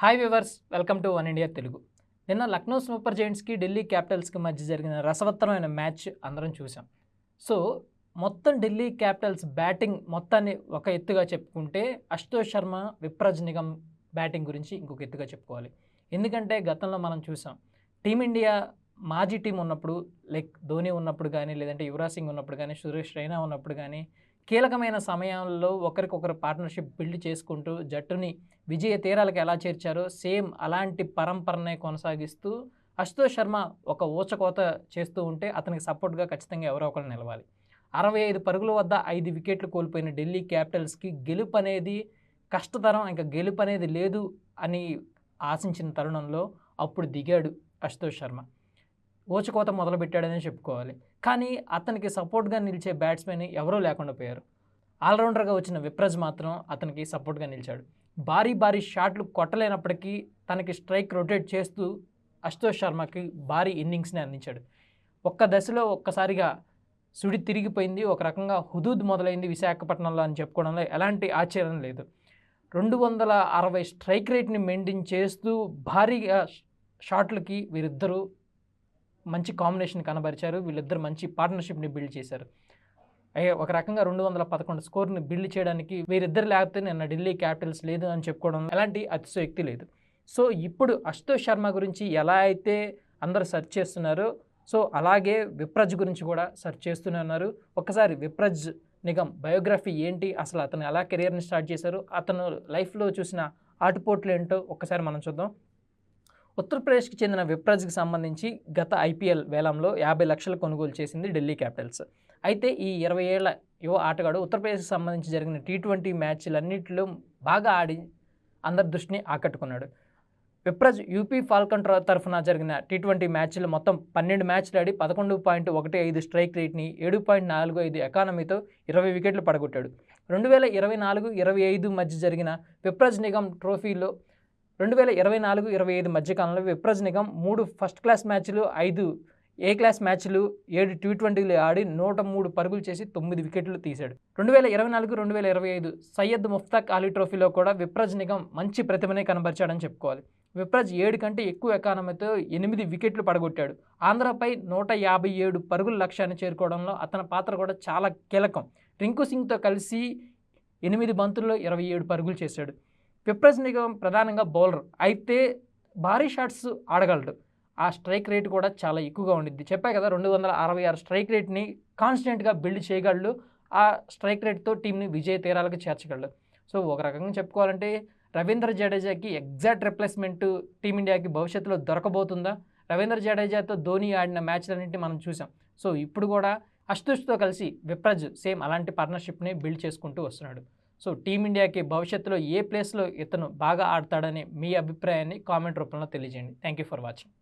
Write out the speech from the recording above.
Hi viewers welcome to one India Telugu నిన్న Lucknow super జైంట్స్కి ఢిల్లీ క్యాపిటల్స్కి మధ్య జరిగిన రసవత్తరమైన మ్యాచ్ అందరం చూసాం సో మొత్తం ఢిల్లీ క్యాపిటల్స్ బ్యాటింగ్ మొత్తాన్ని ఒక ఎత్తుగా చెప్పుకుంటే అశుతోష్ శర్మ విప్రజ్ నిగమ్ బ్యాటింగ్ గురించి ఇంకొక ఎత్తుగా చెప్పుకోవాలి. ఎందుకంటే గతంలో మనం చూసాం టీమిండియా మాజీ టీం ఉన్నప్పుడు లైక్ ధోని ఉన్నప్పుడు కానీ లేదంటే యువరాజ్ సింగ్ ఉన్నప్పుడు కానీ సురేష్ రైనా ఉన్నప్పుడు కానీ కీలకమైన సమయంలో ఒకరికొకరు పార్ట్నర్షిప్ బిల్డ్ చేసుకుంటూ జట్టుని విజయ తీరాలకు ఎలా చేర్చారో సేమ్ అలాంటి పరంపరనే కొనసాగిస్తూ అశుతోష్ శర్మ ఒక ఊచకోత చేస్తూ ఉంటే అతనికి సపోర్ట్గా ఖచ్చితంగా ఎవరో ఒకరు నిలవాలి. అరవై ఐదు పరుగుల వద్ద ఐదు వికెట్లు కోల్పోయిన ఢిల్లీ క్యాపిటల్స్కి గెలుపు అనేది కష్టతరం ఇంకా గెలుపు అనేది లేదు అని ఆశించిన తరుణంలో అప్పుడు దిగాడు అశుతోష్ శర్మ. ఓచుకోత మొదలుపెట్టాడనే చెప్పుకోవాలి. కానీ అతనికి సపోర్ట్గా నిలిచే బ్యాట్స్మెన్ ఎవరూ లేకుండా పోయారు. ఆల్రౌండర్గా వచ్చిన విప్రజ్ మాత్రం అతనికి సపోర్ట్గా నిలిచాడు. భారీ భారీ షాట్లు కొట్టలేనప్పటికీ తనకి స్ట్రైక్ రొటేట్ చేస్తూ అశుతోష్ శర్మకి భారీ ఇన్నింగ్స్ని అందించాడు. ఒక్క దశలో ఒక్కసారిగా సుడి తిరిగిపోయింది. ఒక రకంగా హుదూద్ మొదలైంది విశాఖపట్నంలో అని చెప్పుకోవడంలో ఎలాంటి ఆశ్చర్యం లేదు. రెండు వందల అరవై స్ట్రైక్ రేట్ని మెయింటైన్ చేస్తూ భారీగా షాట్లకి వీరిద్దరూ మంచి కాంబినేషన్ కనబరిచారు. వీళ్ళిద్దరు మంచి పార్ట్నర్షిప్ని బిల్డ్ చేశారు. అయ్యే ఒక రకంగా రెండు వందల పదకొండు స్కోర్ని బిల్డ్ చేయడానికి వీరిద్దరు లేకపోతే నిన్న ఢిల్లీ క్యాపిటల్స్ లేదు అని చెప్పుకోవడం ఎలాంటి అతిశయోక్తి లేదు. సో ఇప్పుడు అశుతోష్ శర్మ గురించి ఎలా అయితే అందరు సెర్చ్ చేస్తున్నారో సో అలాగే విప్రజ్ గురించి కూడా సెర్చ్ చేస్తూనే ఉన్నారు. ఒకసారి విప్రజ్ నిగమ్ బయోగ్రఫీ ఏంటి? అసలు అతను ఎలా కెరియర్ని స్టార్ట్ చేశారు? అతను లైఫ్లో చూసిన ఆటుపోట్లు ఏంటో ఒకసారి మనం చూద్దాం. ఉత్తరప్రదేశ్కి చెందిన విప్రజ్కి సంబంధించి గత ఐపీఎల్ వేలంలో యాభై లక్షలు కొనుగోలు చేసింది ఢిల్లీ క్యాపిటల్స్. అయితే ఈ ఇరవై ఏళ్ళ యువ ఆటగాడు ఉత్తరప్రదేశ్కి సంబంధించి జరిగిన టీ ట్వంటీ మ్యాచ్లన్నింటిలో బాగా ఆడి అందరి దృష్టిని ఆకట్టుకున్నాడు. విప్రజ్ యూపీ ఫాల్కన్ తరఫున జరిగిన టీ ట్వంటీ మ్యాచ్లు మొత్తం పన్నెండు మ్యాచ్లు ఆడి పదకొండు పాయింట్ ఒకటి ఐదు స్ట్రైక్ రేట్ని ఏడు పాయింట్ నాలుగు ఐదు ఎకానమీతో ఇరవై వికెట్లు పడగొట్టాడు. రెండు వేల ఇరవై నాలుగు ఇరవై ఐదు మధ్య జరిగిన విప్రజ్ నిగమ్ ట్రోఫీలో రెండు వేల ఇరవై నాలుగు ఇరవై ఐదు మధ్యకాలంలో విప్రజ్ నిగమ్ మూడు ఫస్ట్ క్లాస్ మ్యాచ్లు ఐదు ఏ క్లాస్ మ్యాచ్లు ఏడు టీ ట్వంటీలు ఆడి నూట మూడు పరుగులు చేసి తొమ్మిది వికెట్లు తీశాడు. రెండు వేల ఇరవై నాలుగు రెండు వేల ఇరవై ఐదు సయ్యద్ ముఫ్తాక్ అలీ ట్రోఫీలో కూడా విప్రజ్ నిగమ్ మంచి ప్రతిభనే కనబరిచాడని చెప్పుకోవాలి. విప్రజ్ ఏడు కంటే ఎక్కువ ఎకానమీతో ఎనిమిది వికెట్లు పడగొట్టాడు. ఆంధ్రపై నూట యాభై ఏడు పరుగుల లక్ష్యాన్ని చేరుకోవడంలో అతని పాత్ర కూడా చాలా కీలకం. రింకు సింగ్తో కలిసి ఎనిమిది బంతుల్లో ఇరవై ఏడు పరుగులు చేశాడు. విప్రజ్ నిగమ్ ప్రధానంగా బౌలర్. అయితే భారీ షాట్స్ ఆడగలడు. ఆ స్ట్రైక్ రేట్ కూడా చాలా ఎక్కువగా ఉండిద్ది. చెప్పా కదా రెండు వందల అరవై ఆరు స్ట్రైక్ రేట్ని కాన్స్టెంట్గా బిల్డ్ చేయగలడు. ఆ స్ట్రైక్ రేట్తో టీంని విజయ తీరాలకు చేర్చగలడు. సో ఒక రకంగా చెప్పుకోవాలంటే రవీంద్ర జడేజాకి ఎగ్జాక్ట్ రిప్లేస్మెంట్ టీమిండియాకి భవిష్యత్తులో దొరకబోతుందా? రవీంద్ర జడేజాతో ధోని ఆడిన మ్యాచ్లన్నింటినీ మనం చూసాం. సో ఇప్పుడు కూడా అశుతోష్తో కలిసి విప్రజ్ సేమ్ అలాంటి పార్ట్నర్షిప్ని బిల్డ్ చేసుకుంటూ వస్తున్నాడు. సో టీమిండియాకి భవిష్యత్తులో ఏ ప్లేస్లో ఇతను బాగా ఆడతాడని మీ అభిప్రాయాన్ని కామెంట్ రూపంలో తెలియజేయండి. Thank you for watching.